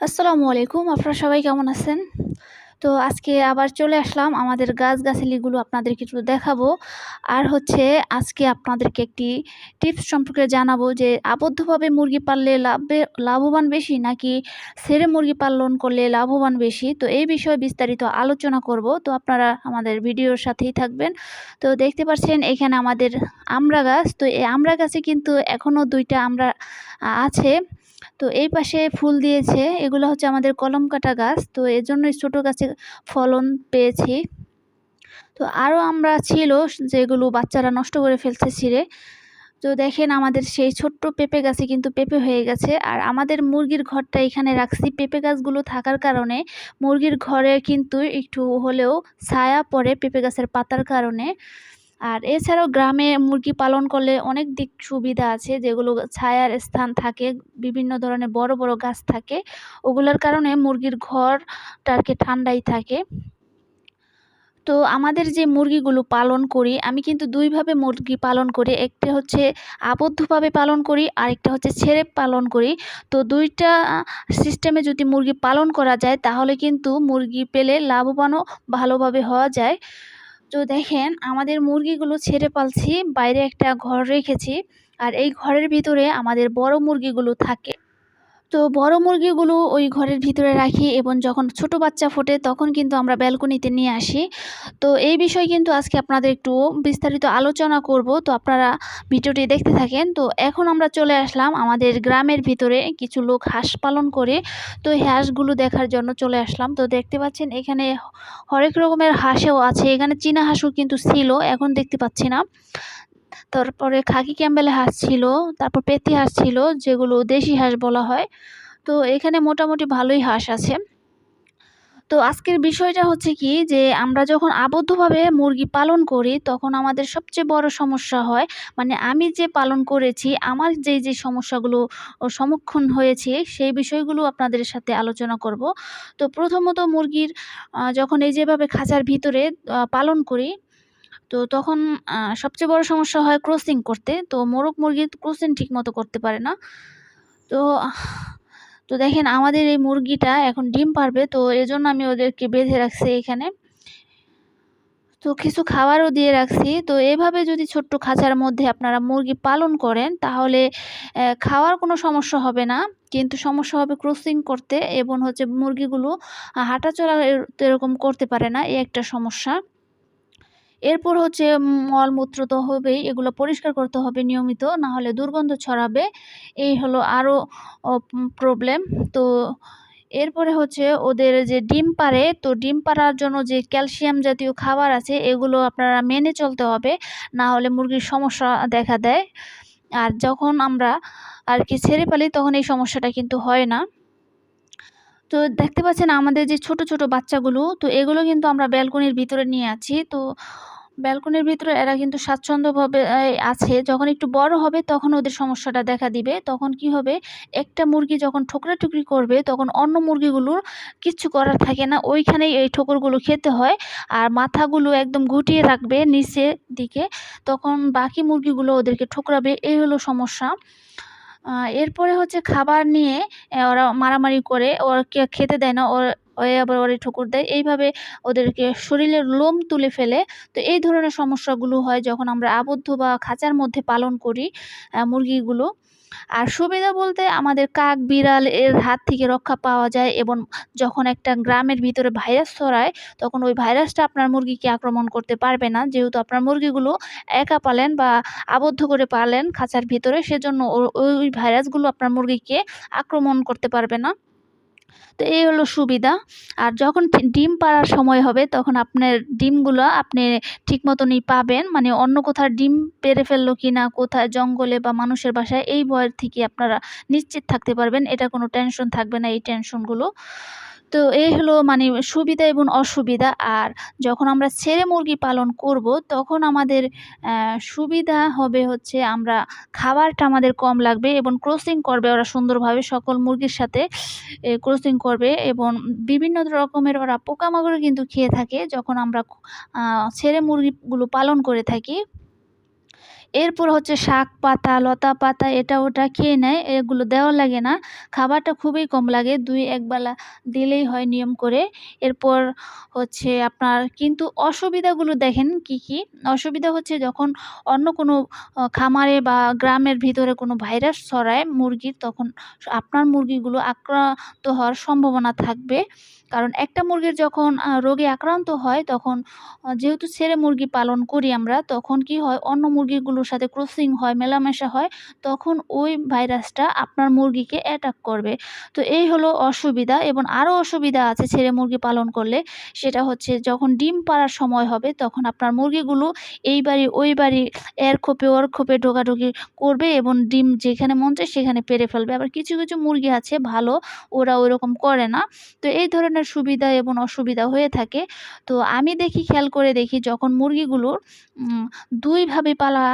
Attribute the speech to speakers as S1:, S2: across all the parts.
S1: আসসালামু আলাইকুম, আপনারা সবাই কেমন আছেন? তো আজকে আবার চলে আসলাম আমাদের গাছগাছালিগুলো আপনাদেরকে একটু দেখাবো। আর হচ্ছে আজকে আপনাদেরকে একটি টিপস সম্পর্কে জানাব যে, আবদ্ধভাবে মুরগি পাললে লাভে লাভবান বেশি নাকি সেরে মুরগি পালন করলে লাভবান বেশি? তো এই বিষয়ে বিস্তারিত আলোচনা করব। তো আপনারা আমাদের ভিডিওর সাথেই থাকবেন। তো দেখতে পাচ্ছেন এখানে আমাদের আমড়া গাছ। তো এই আমরা গাছে কিন্তু এখনও দুইটা আমরা আছে। তো এই পাশে ফুল দিয়েছে। এগুলো হচ্ছে আমাদের কলম কাটা গাছ। তো এর জন্যই ছোটো গাছে ফলন পেয়েছি। তো আরও আমরা ছিল যেগুলো বাচ্চারা নষ্ট করে ফেলছে ছিঁড়ে। তো দেখেন আমাদের সেই ছোট্ট পেঁপে গাছে কিন্তু পেঁপে হয়ে গেছে। আর আমাদের মুরগির ঘরটা এখানে রাখছি। পেঁপে গাছগুলো থাকার কারণে মুরগির ঘরে কিন্তু একটু হলেও ছায়া পড়ে পেঁপে গাছের পাতার কারণে। আর এছাড়াও গ্রামে মুরগি পালন করলে অনেক দিক সুবিধা আছে, যেগুলো ছায়ার স্থান থাকে, বিভিন্ন ধরনের বড় বড় গাছ থাকে। ওগুলোর কারণে মুরগির ঘরটা আর ঠান্ডাই থাকে। তো আমাদের যে মুরগিগুলো পালন করি, আমি কিন্তু দুইভাবে মুরগি পালন করি। একটা হচ্ছে আবদ্ধভাবে পালন করি, আর একটা হচ্ছে ছেড়ে পালন করি। তো দুইটা সিস্টেমে যদি মুরগি পালন করা যায়, তাহলে কিন্তু মুরগি পেলে লাভবানও ভালোভাবে হওয়া যায়। তো দেখেন, আমাদের মুরগিগুলো ছেড়ে পালছি, বাইরে একটা ঘর রেখেছি, আর এই ঘরের ভিতরে আমাদের বড় মুরগিগুলো থাকে। তো বড় মুরগিগুলো ওই ঘরের ভিতরে রাখি এবং যখন ছোট বাচ্চা ফোটে তখন কিন্তু আমরা ব্যালকনিতে নিয়ে আসি। তো এই বিষয়ে কিন্তু আজকে আপনাদের একটু বিস্তারিত আলোচনা করব। তো আপনারা ভিডিওটি দেখতে থাকেন। তো এখন আমরা চলে আসলাম আমাদের গ্রামের ভিতরে কিছু লোক হাঁস পালন করে। তো এই হাঁসগুলো দেখার জন্য চলে আসলাম। তো দেখতে পাচ্ছেন এখানে হরেক রকমের হাঁসও আছে। এখানে চীনা হাঁসও কিন্তু ছিল, এখন দেখতে পাচ্ছি না। তারপরে খাকি ক্যাম্বেল হাঁস ছিল, তারপর পেতি হাঁস ছিল, যেগুলো দেশি হাঁস বলা হয়। তো এখানে মোটামুটি ভালোই হাঁস আছে। তো আজকের বিষয়টা হচ্ছে কি যে, আমরা যখন আবদ্ধভাবে মুরগি পালন করি, তখন আমাদের সবচেয়ে বড় সমস্যা হয় মানে আমি যে পালন করেছি, আমার যে যে সমস্যাগুলো সম্মুখীন হয়েছে, সেই বিষয়গুলো আপনাদের সাথে আলোচনা করব। তো প্রথমত মুরগির যখন এই যেভাবে খাঁচার ভিতরে পালন করি তো তখন সবচেয়ে বড় সমস্যা হয় ক্রসিং করতে। তো মোরগ মুরগি ক্রসিং ঠিকমতো করতে পারে না। তো তো দেখেন আমাদের এই মুরগিটা এখন ডিম পারবে, তো এজন্য আমি ওদেরকে বেঁধে রাখছি এখানে। তো কিছু খাবারও দিয়ে রাখছি। তো এভাবে যদি ছোট্ট খাঁচার মধ্যে আপনারা মুরগি পালন করেন, তাহলে খাওয়ার কোনো সমস্যা হবে না। কিন্তু সমস্যা হবে ক্রসিং করতে এবং হচ্ছে মুরগিগুলো হাঁটাচলা এরকম করতে পারে না। এই একটা সমস্যা। এরপর হচ্ছে মলমূত্র তো হবেই, এগুলো পরিষ্কার করতে হবে নিয়মিত না হলে দুর্গন্ধ ছড়াবে। এই হলো আরও প্রবলেম তো এরপরে হচ্ছে ওদের যে ডিম পারে তো ডিম পাড়ার জন্য যে ক্যালসিয়াম জাতীয় খাবার আছে, এগুলো আপনারা মেনে চলতে হবে না হলে মুরগির সমস্যা দেখা দেয়। আর যখন আমরা আর কি ছেড়ে পালি তখন এই সমস্যাটা কিন্তু হয় না। তো দেখতে পাচ্ছেন আমাদের যে ছোট ছোট বাচ্চাগুলো, তো এগুলো কিন্তু আমরা ব্যালকনির ভিতরে নিয়ে আছি। তো ব্যালকনির ভিতরে এরা কিন্তু স্বাচ্ছন্দ্যভাবে আছে। যখন একটু বড় হবে, তখন ওদের সমস্যাটা দেখা দিবে। তখন কি হবে? একটা মুরগি যখন ঠোকরাঠুকরি করবে, তখন অন্য মুরগিগুলোর কিচ্ছু করার থাকে না। ওইখানেই এই ঠোকরগুলো খেতে হয় আর মাথাগুলো একদম গুটিয়ে রাখবে নিচের দিকে। তখন বাকি মুরগিগুলো ওদেরকে ঠোকরাবে। এই হলো সমস্যা। এরপরে হচ্ছে খাবার নিয়ে ওরা মারামারি করে। ওরা খেতে দেয় না। ওর আবার ওরে ঠুকুর দেয়। এইভাবে ওদেরকে শরীরের লোম তুলে ফেলে। তো এই ধরনের সমস্যাগুলো হয় যখন আমরা আবদ্ধ বা খাঁচার মধ্যে পালন করি মুরগিগুলো। আর সুবিধা বলতে আমাদের কাক, বিড়াল এর হাত থেকে রক্ষা পাওয়া যায় এবং যখন একটা গ্রামের ভিতরে ভাইরাস ছড়ায়, তখন ওই ভাইরাসটা আপনার মুরগিকে আক্রমণ করতে পারবে না। যেহেতু আপনার মুরগিগুলো একা পালেন বা আবদ্ধ করে পালেন খাঁচার ভিতরে, সেজন্য ওই ভাইরাসগুলো আপনার মুরগিকে আক্রমণ করতে পারবে না। তো এই হলো সুবিধা। আর যখন ডিম পাড়ার সময় হবে, তখন আপনার ডিমগুলো আপনি ঠিক মতনই পাবেন। মানে অন্য কোথাও ডিম পেরে ফেলল কি না কোথায় জঙ্গলে বা মানুষের বাসায়, এই ভয়ের থেকে আপনারা নিশ্চিত থাকতে পারবেন। এটা কোনো টেনশন থাকবে না এই টেনশনগুলো তো এই হলো মানে সুবিধা এবং অসুবিধা। আর যখন আমরা ছেড়ে মুরগি পালন করব, তখন আমাদের সুবিধা হবে হচ্ছে আমরা খাবারটা আমাদের কম লাগবে এবং ক্রসিং করবে ওরা সুন্দরভাবে। সকল মুরগির সাথে ক্রসিং করবে এবং বিভিন্ন রকমের ওরা পোকামাকড় কিন্তু খেয়ে থাকে। যখন আমরা ছেড়ে মুরগিগুলো পালন করে থাকি এরপর হচ্ছে শাক পাতা, লতা পাতা, এটা ওটা খেয়ে নেয়, এগুলো দেওয়া লাগে না। খাবারটা খুবই কম লাগে, দুই একবেলা দিলেই হয় নিয়ম করে। এরপর হচ্ছে আপনার কিন্তু অসুবিধাগুলো দেখেন কি কি? অসুবিধা হচ্ছে যখন অন্য কোনো খামারে বা গ্রামের ভিতরে কোনো ভাইরাস ছড়ায় মুরগির, তখন আপনার মুরগিগুলো আক্রান্ত হওয়ার সম্ভাবনা থাকবে। কারণ একটা মুরগির যখন রোগে আক্রান্ত হয় তখন যেহেতু ছেলে মুরগি পালন করি আমরা, তখন কি হয়, অন্য মুরগিগুলোর সাথে ক্রসিং হয়, মেলামেশা হয়, তখন ওই ভাইরাসটা আপনার মুরগিকে অ্যাটাক করবে। তো এই হলো অসুবিধা এবং আরও অসুবিধা আছে ছেলে মুরগি পালন করলে, সেটা হচ্ছে যখন ডিম পাড়ার সময় হবে, তখন আপনার মুরগিগুলো এই বাড়ি, ওই বাড়ি, এর খোপে, ওর খোপে ঢোকাঢুকি করবে এবং ডিম যেখানে মন চায় সেখানে পেরে ফেলবে। আবার কিছু কিছু মুরগি আছে, ভালো, ওরা ওইরকম করে না। তো এই ধরনের সুবিধা এবং অসুবিধা হয়ে থাকে। তো আমি দেখি, খেয়াল করে দেখি যখন মুরগিগুলোর দুইভাবে পালা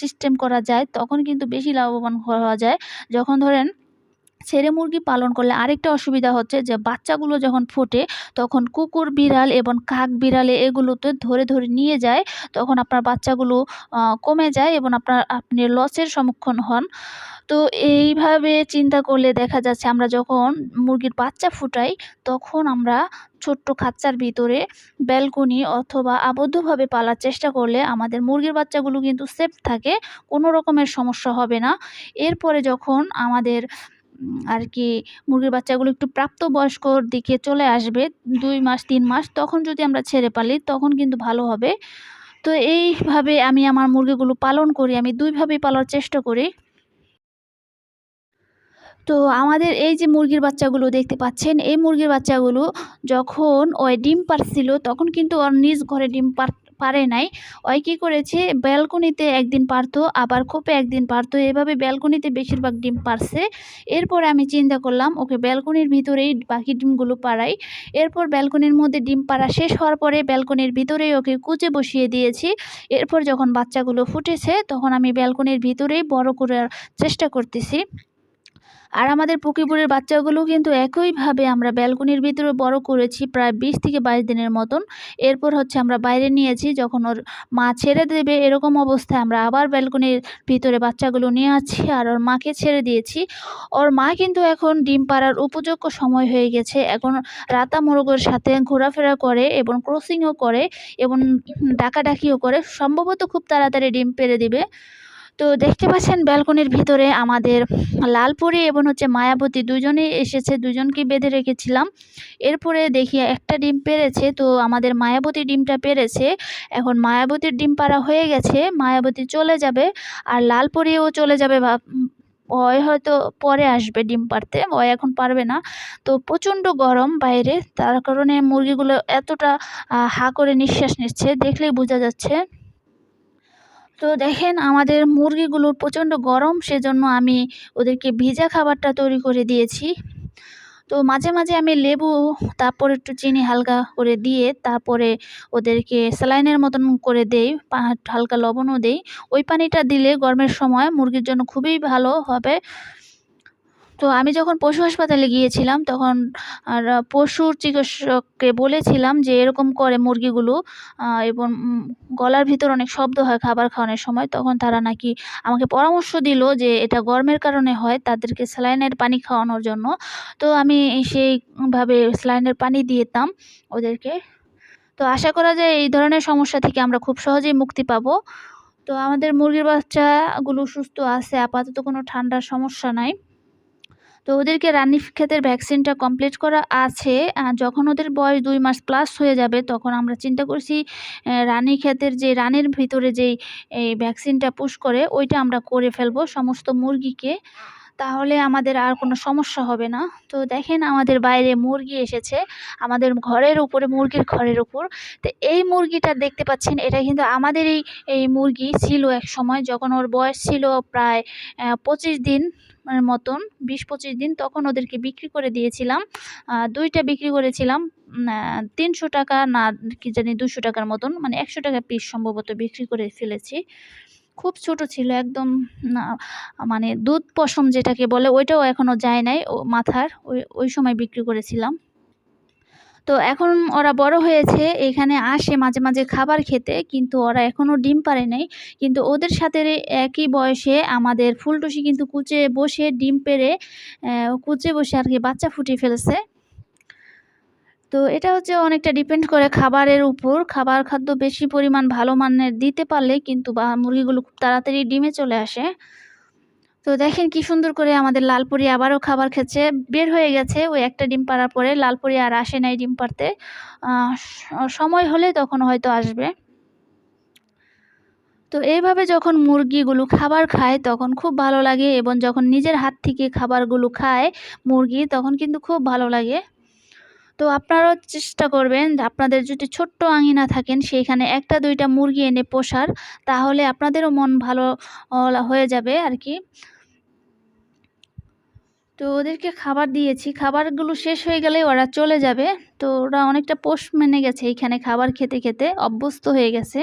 S1: সিস্টেম করা যায়, তখন কিন্তু বেশি লাভবান হওয়া যায়। যখন ধরেন ছেলে মুরগি পালন করলে আরেকটা অসুবিধা হচ্ছে যে বাচ্চাগুলো যখন ফোটে, তখন কুকুর বিড়াল এবং কাক বিড়ালে এগুলোতে ধরে ধরে নিয়ে যায়, তখন আপনার বাচ্চাগুলো কমে যায় এবং আপনার, আপনি লসের সম্মুখীন হন। তো এইভাবে চিন্তা করলে দেখা যাচ্ছে আমরা যখন মুরগির বাচ্চা ফুটাই, তখন আমরা ছোট্ট খাচ্চার ভিতরে ব্যালকনি অথবা আবদ্ধভাবে পালার চেষ্টা করলে আমাদের মুরগির বাচ্চাগুলো কিন্তু সেফ থাকে, কোনো রকমের সমস্যা হবে না। এরপরে যখন আমাদের আর কি মুরগির বাচ্চাগুলো একটু প্রাপ্তবয়স্কর দিকে চলে আসবে দুই মাস, তিন মাস, তখন যদি আমরা ছেড়ে পালি, তখন কিন্তু ভালো হবে। তো এইভাবে আমি আমার মুরগিগুলো পালন করি, আমি দুইভাবেই পালার চেষ্টা করি। তো আমাদের এই যে মুরগির বাচ্চাগুলো দেখতে পাচ্ছেন, এই মুরগির বাচ্চাগুলো যখন ওই ডিম পারছিল তখন কিন্তু ওর নিজ ঘরে ডিম পার নাই। ওই কী করেছে? ব্যালকনিতে একদিন পারতো, আবার খোপে একদিন পারতো। এভাবে ব্যালকনিতে বেশিরভাগ ডিম পারছে। এরপর আমি চিন্তা করলাম, ওকে ব্যালকনির ভিতরেই বাকি ডিমগুলো পাড়াই। এরপর ব্যালকনির মধ্যে ডিম পাড়া শেষ হওয়ার পরে ব্যালকনির ভিতরেই ওকে কুচে বসিয়ে দিয়েছি। এরপর যখন বাচ্চাগুলো ফুটেছে, তখন আমি ব্যালকনির ভিতরেই বড় করার চেষ্টা করতেছি। আর আমাদের পুকিপুরের বাচ্চাগুলো কিন্তু একইভাবে আমরা ব্যালকনির ভিতরে বড় করেছি প্রায় বিশ থেকে বাইশ দিনের মতন। এরপর হচ্ছে আমরা বাইরে নিয়েছি, যখন ওর মা ছেড়ে দেবে এরকম অবস্থায় আমরা আবার ব্যালকনির ভিতরে বাচ্চাগুলো নিয়ে আসছি আর ওর মাকে ছেড়ে দিয়েছি। ওর মা কিন্তু এখন ডিম পাড়ার উপযোগ্য সময় হয়ে গেছে। এখন রাতা মোরগের সাথে ঘোরাফেরা করে এবং ক্রসিংও করে এবং ডাকাডাকিও করে। সম্ভবত খুব তাড়াতাড়ি ডিম পেড়ে দিবে। তো দেখতে পাচ্ছেন ব্যালকনির ভিতরে আমাদের লালপুরি এবং হচ্ছে মায়াবতী দুজনেই এসেছে দুজনকে বেঁধে রেখেছিলাম। এরপরে দেখি একটা ডিম পেরেছে, তো আমাদের মায়াবতী ডিমটা পেরেছে। এখন মায়াবতীর ডিম পাড়া হয়ে গেছে, মায়াবতী চলে যাবে আর লালপুরিও চলে যাবে ওই হয়তো পরে আসবে ডিম পাড়তে ও এখন পারবে না। তো প্রচণ্ড গরম বাইরে, তার কারণে মুরগিগুলো এতটা হা করে নিঃশ্বাস নিচ্ছে, দেখলেই বোঝা যাচ্ছে। তো দেখেন আমাদের মুরগিগুলোর প্রচণ্ড গরম, সেজন্য আমি ওদেরকে ভিজা খাবারটা তৈরি করে দিয়েছি। তো মাঝে মাঝে আমি লেবু, তারপর একটু চিনি হালকা করে দিয়ে তারপরে ওদেরকে স্যালাইনের মতন করে দেই হালকা লবণও দেই। ওই পানিটা দিলে গরমের সময় মুরগির জন্য খুবই ভালো হবে। তো আমি যখন পশু হাসপাতালে গিয়েছিলাম, তখন আর পশুর চিকিৎসককে বলেছিলাম যে এরকম করে মুরগিগুলো এবং গলার ভিতর অনেক শব্দ হয় খাবার খাওয়ানোর সময়, তখন তারা নাকি আমাকে পরামর্শ দিল যে এটা গরমের কারণে হয়, তাদেরকে স্যালাইনের পানি খাওয়ানোর জন্য। তো আমি সেইভাবে স্যালাইনের পানি দিতাম ওদেরকে। তো আশা করা যায় এই ধরনের সমস্যা থেকে আমরা খুব সহজেই মুক্তি পাবো। তো আমাদের মুরগির বাচ্চাগুলো সুস্থ আছে, আপাতত কোনো ঠান্ডার সমস্যা নাই। তো ওদেরকে রানী ক্ষেতের ভ্যাকসিনটা কমপ্লিট করা আছে। যখন ওদের বয়স দুই মাস প্লাস হয়ে যাবে, তখন আমরা চিন্তা করছি রানী ক্ষেতের যে, রানের ভিতরে যেই ভ্যাকসিনটা পুশ করে, ওইটা আমরা করে ফেলব সমস্ত মুরগিকে। তাহলে আমাদের আর কোনো সমস্যা হবে না। তো দেখেন আমাদের বাইরে মুরগি এসেছে, আমাদের ঘরের উপরে, মুরগির ঘরের উপর। তো এই মুরগিটা দেখতে পাচ্ছেন, এটা কিন্তু আমাদের এই এই মুরগি ছিল এক সময়, যখন ওর বয়স ছিল প্রায় পঁচিশ দিন মতন, বিশ পঁচিশ দিন, তখন ওদেরকে বিক্রি করে দিয়েছিলাম। দুইটা বিক্রি করেছিলাম তিনশো টাকা না, কি জানি দুশো টাকার মতন মানে একশো টাকা পিস সম্ভবত বিক্রি করে ফেলেছি। খুব ছোট ছিল, একদম না মানে দুধ পশম যেটাকে বলে, ওইটাও এখনও যায় নাই, ও মাথার, ওই ওই সময় বিক্রি করেছিলাম। তো এখন ওরা বড় হয়েছে, এখানে আসে মাঝে মাঝে খাবার খেতে, কিন্তু ওরা এখনও ডিম পারে নাই। কিন্তু ওদের সাথে একই বয়সে আমাদের ফুলটুসি কিন্তু কুচে বসে ডিম পেড়ে কুচে বসে আর কি বাচ্চা ফুটিয়ে ফেলছে। তো এটা হচ্ছে অনেকটা ডিপেন্ড করে খাবারের উপর। খাবার খাদ্য বেশি পরিমাণ ভালো মানের দিতে পারলে কিন্তু বা মুরগিগুলো খুব তাড়াতাড়ি ডিমে চলে আসে। তো দেখেন কি সুন্দর করে আমাদের লালপুরি আবারও খাবার খেচ্ছে। বের হয়ে গেছে ওই একটা ডিম পাড়ার পরে। লালপুরি আর আসে নাই ডিম পাড়তে। সময় হলে তখন হয়তো আসবে। তো এইভাবে যখন মুরগিগুলো খাবার খায় তখন খুব ভালো লাগে এবং যখন নিজের হাত থেকে খাবারগুলো খায় মুরগি তখন কিন্তু খুব ভালো লাগে। তো আপনারাও চেষ্টা করবেন আপনাদের যদি ছোট্ট আঙিনা থাকেন, সেইখানে একটা, দুইটা মুরগি এনে পোষার, তাহলে আপনাদেরও মন ভালো হয়ে যাবে আর কি। তো ওদেরকে খাবার দিয়েছি। খাবারগুলো শেষ হয়ে গেলে ওরা চলে যাবে। তো ওরা অনেকটা পোষ মেনে গেছে এইখানে খাবার খেতে খেতে, অভ্যস্ত হয়ে গেছে।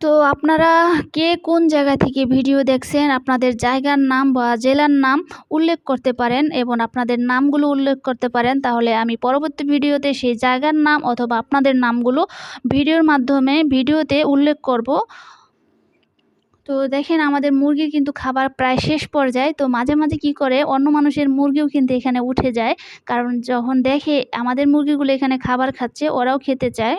S1: তো আপনারা কে কোন জায়গা থেকে ভিডিও দেখছেন, আপনাদের জায়গার নাম বা জেলার নাম উল্লেখ করতে পারেন এবং আপনাদের নামগুলো উল্লেখ করতে পারেন, তাহলে আমি পরবর্তী ভিডিওতে সেই জায়গার নাম অথবা আপনাদের নামগুলো ভিডিওর মাধ্যমে ভিডিওতে উল্লেখ করব। তো দেখেন আমাদের মুরগির কিন্তু খাবার প্রায় শেষ পর্যায়ে, তো মাঝে মাঝে কি করে অন্য মানুষের মুরগিও কিন্তু এখানে উঠে যায়। কারণ যখন দেখে আমাদের মুরগিগুলো এখানে খাবার খাচ্ছে, ওরাও খেতে চায়।